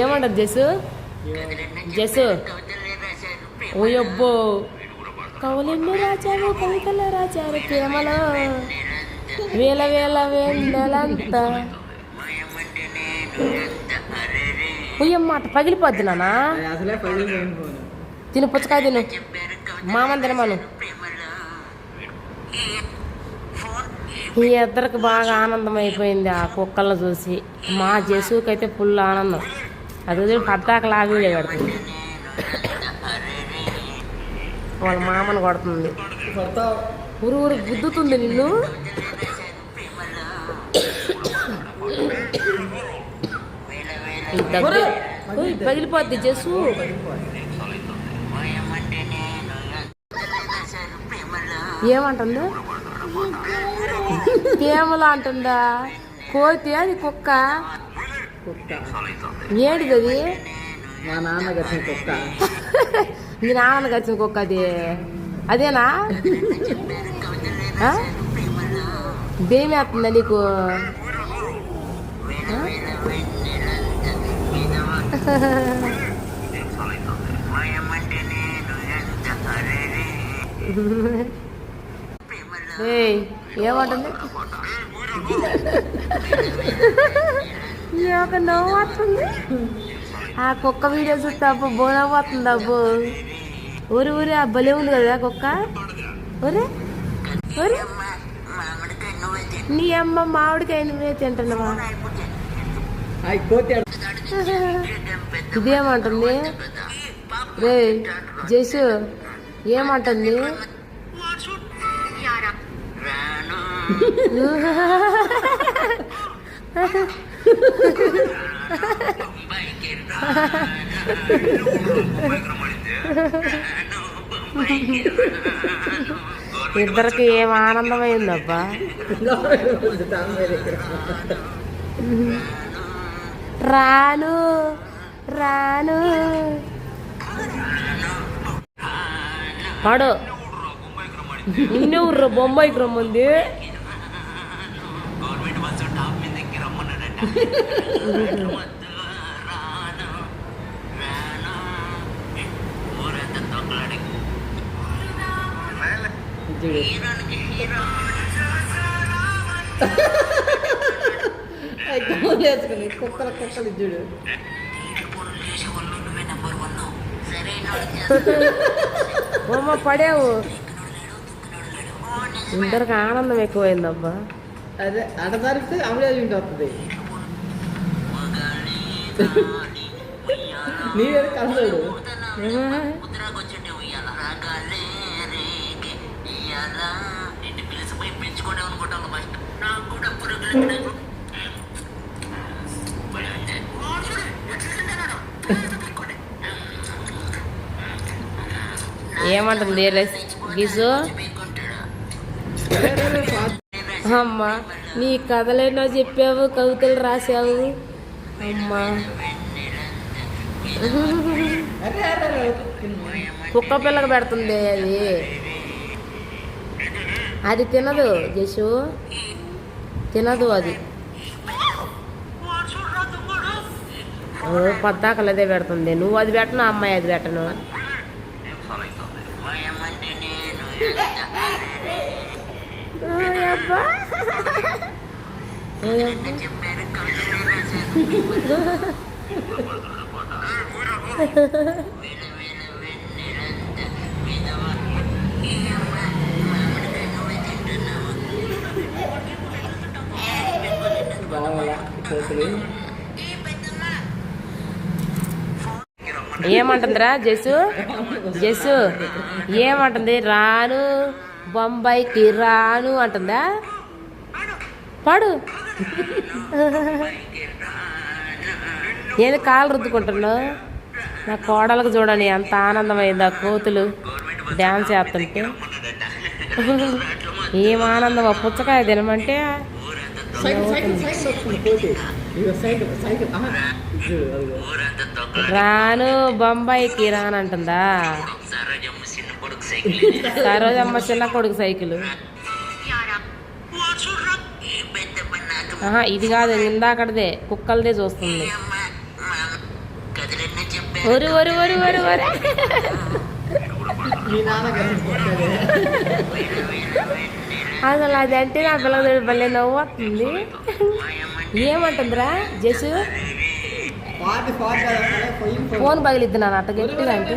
ఏమంటారు జస్సు? జస్సు? ఓయబ్బో. కవులెన్నో రాచారు కవితలు రాచారు ప్రేమలో వేల వేల వేలంతా ఉయ్యమ్మ అట్ట పగిలిపోద్ది నానా తిను పుచ్చకాయ తిను. మామని తినమను. ఈ ఇద్దరికి బాగా ఆనందం అయిపోయింది ఆ కుక్కలను చూసి. మా జసుకైతే ఫుల్ ఆనందం. అది పద్దాక లాగి పెడుతుంది. వాళ్ళ మామను కొడుతుంది. ఊరు ఊరు గుద్దుతుంది నిన్ను. పగిలిపోద్ది జస్సు ఏమంటుందా? ఏమలా అంటుందా? కోతి అది కుక్క? కుక్క ఏంటిది అది మా నాన్న కట్టిన కుక్క. మీ నాన్న కచ్చిన కుక్క అది. అదేనా? దేమేస్తుందా నీకు? ఆ? ఏమంటుంది? ఒక నవ్వు వస్తుంది. ఆ కుక్క వీడియో చూస్తే అబ్బో బోనా పోతుంది అబ్బో. ఊరి ఊరి ఆ బలి ఉంది కదా కుక్క? ఊరే ఊరి నీ అమ్మ మామిడికాయ నువ్వే తింటున్నావా ఇదేమంటుంది? రే జేసు ఏమంటుంది? ఇద్దరికి ఏం ఆనందమైందబ్బా? రాను రాను. పాడు. ఇన్నెవర్రా బొంబాయికి రమ్మంది. వేసుకుని కుక్కల కుక్కలు చూడు బొమ్మ పడావు. ఇద్దరికి ఆనందం ఎక్కువైందబ్బా అదే అడదారితే తరిపితే అమలే వస్తుంది. నీవేది కలసాడు ఏమంటుంది గిజు? అమ్మా నీ కథలేనో చెప్పావు కవితలు రాసావు అమ్మా. కుక్క పిల్లకి పెడుతుంది అది. అది తినదు జసు తినదు అది. ఓ పద్దాకలు అదే పెడుతుంది. నువ్వు అది పెట్టను అమ్మాయి అది పెట్టను. ఓయబ్బా. ఏమంటుందిరా జస్సు జస్సు ఏమంటుంది? రాను బొంబాయికి రాను అంటుందా? పాడు. ఏది కాలు రుద్దుకుంటున్నావు? నా కోడలకు చూడండి ఎంత ఆనందమైంది ఆ కోతులు డ్యాన్స్ చేస్తుంటే. ఏం ఆనందం ఆ పుచ్చకాయ తినమంటే? రాను బొంబాయికి రానంటుందా సరోజమ్మ చిన్న కొడుకు సైకిల్. ఇది కాదు ఇందాకడదే కుక్కలదే చూస్తుంది. ఒరు ఒరు ఒరు ఒరు ఒరు. అసలు అది అంటే నా పిల్లలు భలే నవ్వు వస్తుంది. ఏమంటుందిరా జసు? ఫోన్ పగిలిద్ది నాన్న అట్ట గట్టిగా అంటే.